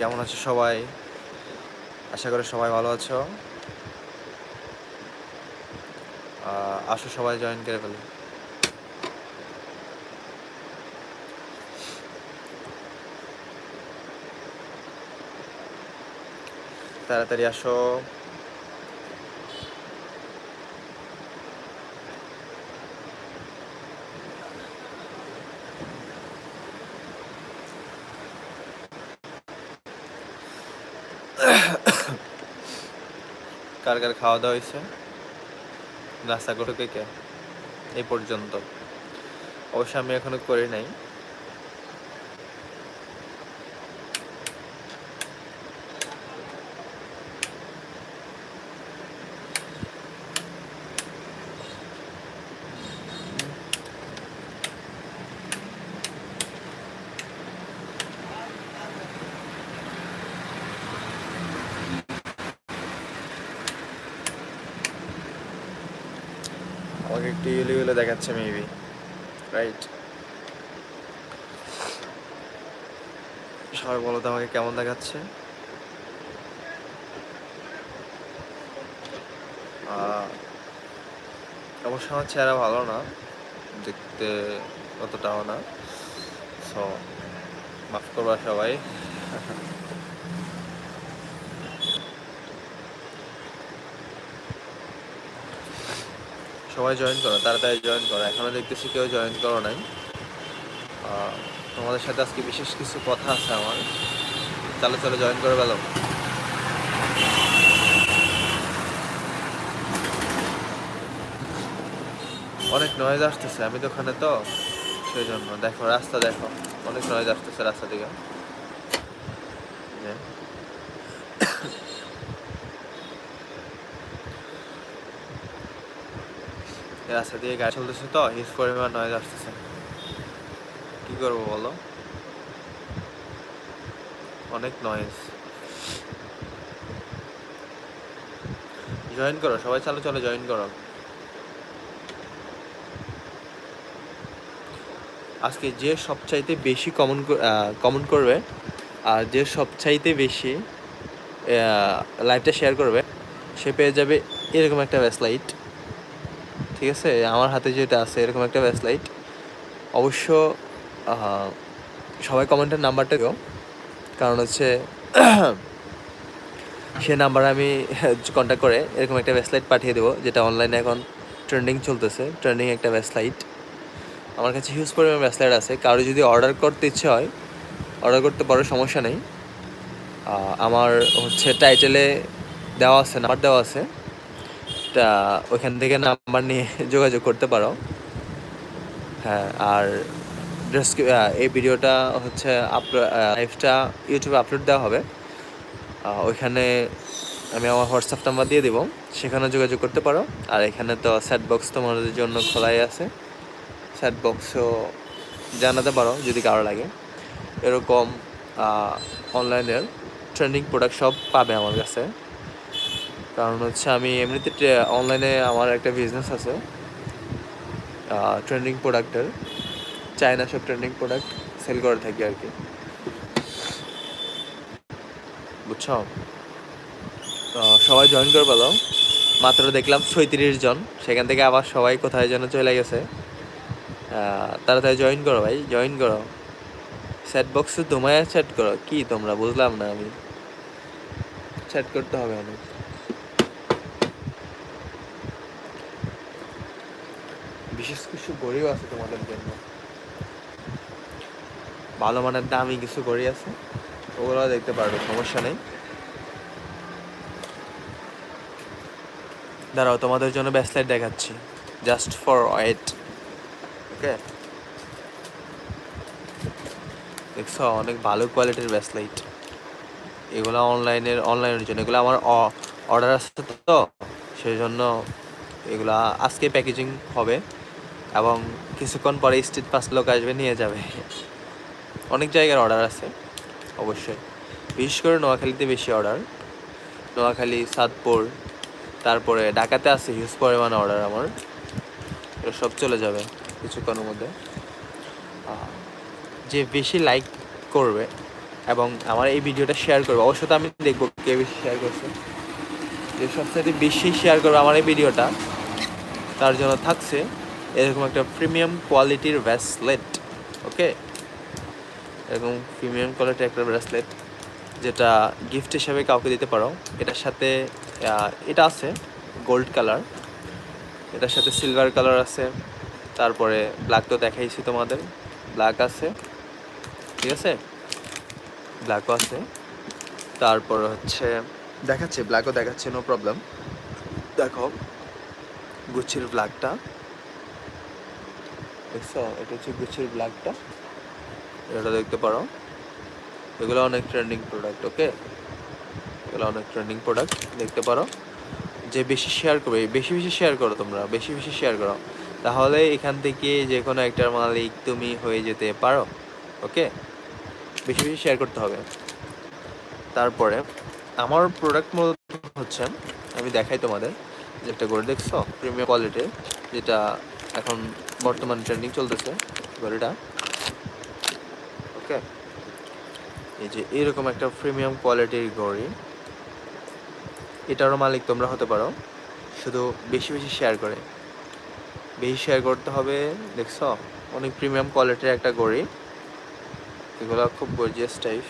কেমন আছো সবাই? আশা করি সবাই ভালো আছো। আসো সবাই জয়েন করে ফেলো। তাড়াতাড়ি আসো। কার কার খাওয়া দাওয়া হয়েছে নাস্তা থেকে এই পর্যন্ত। অবশ্য আমি এখনও করি নাই। আমাকে একটু ইউলি ইউলি দেখাচ্ছে মেবি রাইট সবাই বলো তো আমাকে কেমন দেখাচ্ছে? অবশ্য আমার চেহারা ভালো না, দেখতে অতটাও না। সো মাফ করবা সবাই। সবাই জয়েন করো, তাড়াতাড়ি জয়েন করো। এখনও দেখতেছি কেউ জয়েন করো নাই। তোমাদের সাথে আজকে বিশেষ কিছু কথা আছে আমার। চালো চালো জয়েন করে গেল অনেক নয়েজ আসতেছে, আমি তো ওখানে তো সেই জন্য দেখো, রাস্তা দেখো। অনেক নয়েজ আসতেছে রাস্তা দিকে। যে। রাস্তা দিয়ে গাড়ি চলতেছে তো হিস পরিমাণ নয়েজ আসতেছে। কি করব বলো? অনেক নয়েজ জয়েন করো, সবাই চালো, চলো জয়েন করো। আজকে যে সবচাইতে বেশি কমন কমন করবে, আর যে সবচাইতে বেশি লাইভটা শেয়ার করবে, সে পেয়ে যাবে এরকম একটা ব্যাসলাইট ঠিক আছে? আমার হাতে যেটা আছে, এরকম একটা ব্যাসলাইট অবশ্য সবাই কমেন্টের নাম্বারটা দিও। কারণ হচ্ছে, সে নাম্বার আমি কন্ট্যাক্ট করে এরকম একটা ব্যাসলাইট পাঠিয়ে দেবো, যেটা অনলাইনে এখন ট্রেন্ডিং চলতেছে। ট্রেন্ডিং একটা ব্যাসলাইট আমার কাছে হিউজ পরিমাণ ব্যাসলাইট আছে। কারও যদি অর্ডার করতে ইচ্ছে হয় অর্ডার করতে পারো, সমস্যা নেই। আমার হচ্ছে টাইটেলে দেওয়া আছে নাম্বার দেওয়া আছে। তা ওইখান থেকে নাম্বার নিয়ে যোগাযোগ করতে পারো। হ্যাঁ আর আহ, এই ভিডিওটা হচ্ছে লাইভটা ইউটিউবে আপলোড দেওয়া হবে। ওইখানে আমি আমার হোয়াটসঅ্যাপ নাম্বার দিয়ে দিব সেখানে যোগাযোগ করতে পারো। আর এখানে তো স্যাট বক্স তোমাদের জন্য খোলাই আছে। স্যাট বক্সও জানাতে পারো যদি কারও লাগে। এরকম অনলাইনের ট্রেন্ডিং প্রোডাক্ট সব পাবে আমার কাছে। কারণ হচ্ছে আমি এমনিতে অনলাইনে আমার একটা বিজনেস আছে ট্রেন্ডিং প্রোডাক্টের চায়না সব ট্রেন্ডিং প্রোডাক্ট সেল করে থাকি আর কি। বুঝছ? তো সবাই জয়েন করে পেল মাত্র দেখলাম ছয়ত্রিশ জন। সেখান থেকে আবার সবাই কোথায় যেন চলে গেছে। তাড়াতাড়ি জয়েন করো ভাই জয়েন করো। চ্যাট বক্সে তোমায় চ্যাট করো। কি তোমরা? বুঝলাম না আমি। চ্যাট করতে হবে অনেক। বিশেষ কিছু গড়িও আছে তোমাদের জন্য। ভালো মানের দামি কিছু গড়ি আছে ওগুলো দেখতে পারবে, সমস্যা নেই। দাঁড়াও, তোমাদের জন্য ব্যাসলাইট দেখাচ্ছি জাস্ট ফর ওয়েট ওকে দেখছ, অনেক ভালো কোয়ালিটির ব্যাসলাইট এগুলো অনলাইনের অনলাইনের জন্য, এগুলো আমার অর্ডার আসছে তো সেই জন্য এগুলা আজকে প্যাকেজিং হবে। এবং কিছুক্ষণ পরে স্ট্রিট পাস লোক আসবে, নিয়ে যাবে। অনেক জায়গার অর্ডার আছে, অবশ্যই। বিশেষ করে নোয়াখালীতে বেশি অর্ডার নোয়াখালী, সাতপুর, তারপরে ঢাকাতে আছে হিউজ পরিমাণে অর্ডার আমার। এগুলো সব চলে যাবে কিছুক্ষণের মধ্যে। যে বেশি লাইক করবে এবং আমার এই ভিডিওটা শেয়ার করবে অবশ্যই তো আমি দেখব কে বেশি শেয়ার করছে। যে সবচেয়ে বেশি শেয়ার করবে আমার এই ভিডিওটা, তার জন্য থাকছে এরকম একটা প্রিমিয়াম কোয়ালিটির ব্রেসলেট ওকে এরকম প্রিমিয়াম কোয়ালিটির একটা ব্রেসলেট যেটা গিফট হিসাবে কাউকে দিতে পারো। এটার সাথে এটা আছে গোল্ড কালার এটার সাথে সিলভার কালার আছে, তারপরে ব্ল্যাক তো দেখাইছি তোমাদের ব্ল্যাক আছে, ঠিক আছে? ব্ল্যাকও আছে, তারপর হচ্ছে, দেখাচ্ছে ব্ল্যাকও দেখাচ্ছে নো প্রবলেম দেখো গুচ্ছির ব্ল্যাকটা দেখছ এটা হচ্ছে গুচ্ছির ব্ল্যাকটা। এটা দেখতে পারো। এগুলো অনেক ট্রেন্ডিং প্রোডাক্ট ওকে এগুলো অনেক ট্রেন্ডিং প্রোডাক্ট দেখতে পারো। যে বেশি শেয়ার করবে, বেশি বেশি শেয়ার করো তোমরা, বেশি বেশি শেয়ার করো। তাহলে এখান থেকে যে কোনো একটার মালিক তুমি হয়ে যেতে পারো ওকে বেশি বেশি শেয়ার করতে হবে। তারপরে, আমার প্রোডাক্ট মূলত হচ্ছে, আমি দেখাই তোমাদের যেটা করে দেখছ প্রিমিয়াম কোয়ালিটির যেটা এখন বর্তমান ট্রেন্ডিং চলতেছে ঘড়িটা ওকে এই যে এরকম একটা প্রিমিয়াম কোয়ালিটির ঘড়ি। এটারও মালিক তোমরা হতে পারো। শুধু বেশি বেশি শেয়ার করে। বেশি শেয়ার করতে হবে, দেখছ? অনেক প্রিমিয়াম কোয়ালিটির একটা ঘড়ি। এগুলো খুব গর্জিয়াস টাইপ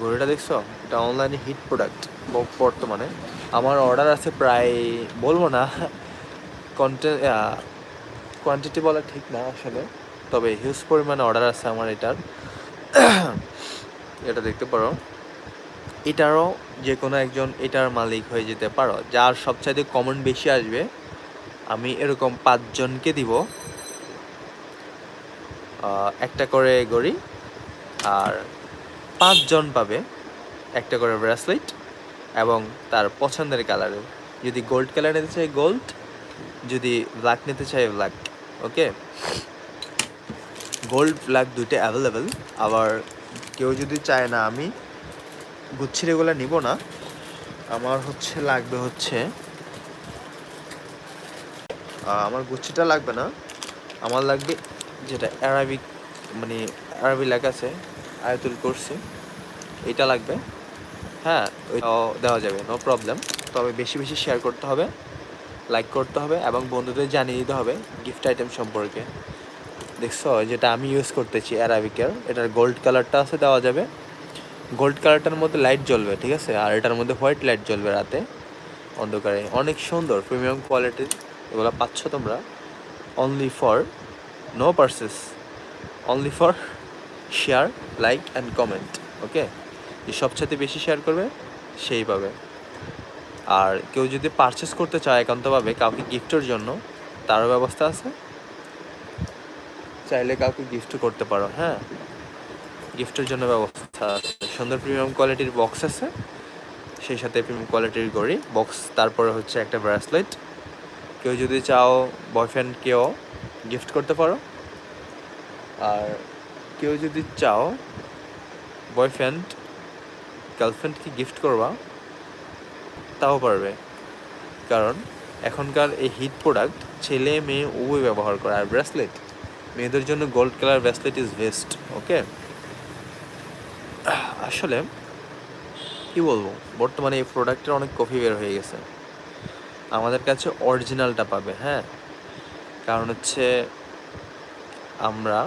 ঘড়িটা দেখছ? এটা অনলাইনে হিট প্রোডাক্ট বর্তমানে। আমার অর্ডার আছে প্রায়, বলব না কোয়ান্টিটি বলা ঠিক না আসলে। তবে হিউজ পরিমাণে অর্ডার আছে আমার এটার। এটা দেখতে পারো। এটারও যে কোনো একজন এটার মালিক হয়ে যেতে পারো, যার সবচাইতে কমন বেশি আসবে। আমি এরকম পাঁচজনকে দিব। একটা করে গড়ি আর পাঁচজন পাবে একটা করে ব্রেসলেট এবং তার পছন্দের কালারের যদি গোল্ড কালার নিতে চাই গোল্ড যদি ব্ল্যাক নিতে চাই ব্ল্যাক ওকে গোল্ড ব্ল্যাক দুইটা অ্যাভেলেবেল আবার কেউ যদি চায় না, আমি গুচ্ছির এগুলো নিব না। আমার হচ্ছে, লাগবে হচ্ছে আমার গুচ্ছিটা লাগবে না। আমার লাগবে যেটা অ্যারাবিক মানে আরবি লেখা আছে আয়াতুল করছি এটা লাগবে। হ্যাঁ ওইটাও দেওয়া যাবে নো প্রবলেম তবে বেশি বেশি শেয়ার করতে হবে। লাইক করতে হবে এবং বন্ধুদের জানিয়ে দিতে হবে গিফট আইটেম সম্পর্কে। দেখছ, যেটা আমি ইউজ করতেছি অ্যারাবিকের এটার গোল্ড কালারটা আছে, দেওয়া যাবে। গোল্ড কালারটার মধ্যে লাইট জ্বলবে, ঠিক আছে? আর এটার মধ্যে হোয়াইট লাইট জ্বলবে রাতে, অন্ধকারে। অনেক সুন্দর প্রিমিয়াম কোয়ালিটির এগুলো পাচ্ছ তোমরা। Only for no purses only for share like and comment okay যে সবচেয়ে বেশি শেয়ার করবে, সেই পাবে। আর কেউ যদি পারচেস করতে চায় একান্তভাবে কাউকে গিফটের জন্য, তারও ব্যবস্থা আছে। চাইলে কাউকে গিফট করতে পারো হ্যাঁ। গিফটের জন্য ব্যবস্থা আছে। সুন্দর প্রিমিয়াম কোয়ালিটির বক্স আছে। সেই সাথে প্রিমিয়াম কোয়ালিটির গড়ি বক্স তারপরে হচ্ছে একটা ব্রেসলেট কেউ যদি চাও বয়ফ্রেন্ড বয়ফ্রেন্ডকেও গিফট করতে পারো। আর কেউ যদি চাও বয়ফ্রেন্ড গার্লফ্রেন্ডকে গিফট করবা তাও পারবে। কারণ এখনকার এই হিট প্রোডাক্ট ছেলে, মেয়ে উভয় ব্যবহার করে। আর ব্রেসলেট মেয়েদের জন্য gold colour bracelet is best okay আসলে কি বলব? বর্তমানে এই প্রোডাক্টের অনেক কপি বের হয়ে গেছে। আমাদের কাছে অরিজিনালটা পাবে হ্যাঁ? কারণ হচ্ছে আমরা,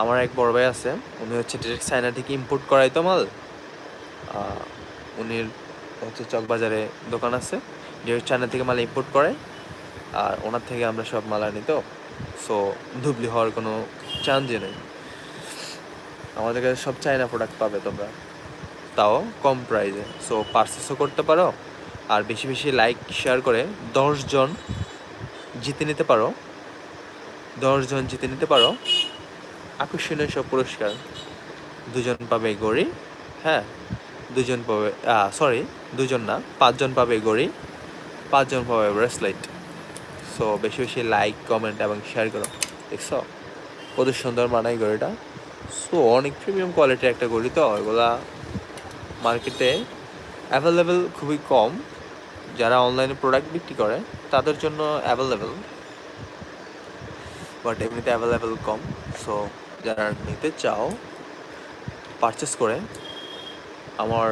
আমার এক বড় ভাই আছে, উনি হচ্ছে ডিরেক্ট চায়না থেকে ইম্পোর্ট করাই তো মাল উনি হচ্ছে চকবাজারে দোকান আছে ডিরেক্ট চায়না থেকে মাল ইম্পোর্ট করে, আর ওনার থেকে আমরা সব মাল আনি তো সো ধুবলি হওয়ার কোনো চান্সই নেই। আমাদের কাছে সব চায়না প্রোডাক্ট পাবে তোমরা। তাও কম প্রাইসে সো পারচেসও করতে পারো, আর বেশি বেশি লাইক শেয়ার করে দশজন জিতে নিতে পারো। দশজন জিতে নিতে পারো। আকর্ষণীয় সব পুরস্কার। দুজন পাবে গড়ি হ্যাঁ দুজন পাবে সরি দুজন না, পাঁচজন পাবে গড়ি, পাঁচজন পাবে ব্রেসলেট সো বেশি বেশি লাইক কমেন্ট এবং শেয়ার করো। দেখছ? কত সুন্দর মানায় গড়িটা। সো অনেক প্রিমিয়াম কোয়ালিটির একটা গড়ি তো, এগুলা মার্কেটে অ্যাভেলেবেল খুবই কম। যারা অনলাইনে প্রোডাক্ট বিক্রি করে, তাদের জন্য অ্যাভেলেবেল বাট এমনিতে অ্যাভেলেবেল কম। সো যারা নিতে চাও পারচেস করে আমার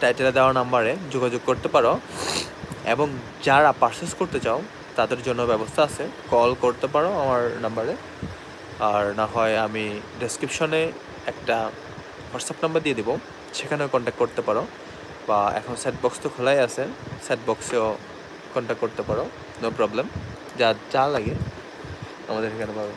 টাইটেলে দেওয়া নাম্বারে যোগাযোগ করতে পারো। এবং যারা পারচেস করতে চাও, তাদের জন্য ব্যবস্থা আছে। কল করতে পারো আমার নাম্বারে আর না হয় আমি ডেসক্রিপশনে একটা হোয়াটসঅ্যাপ নাম্বার দিয়ে দেবো। সেখানেও কন্ট্যাক্ট করতে পারো। বা এখন সেট বক্স তো খোলাই আছে। সেট বক্সেও কন্ট্যাক্ট করতে পারো। নো প্রবলেম যা যা লাগে আমাদের এখানে পাবে।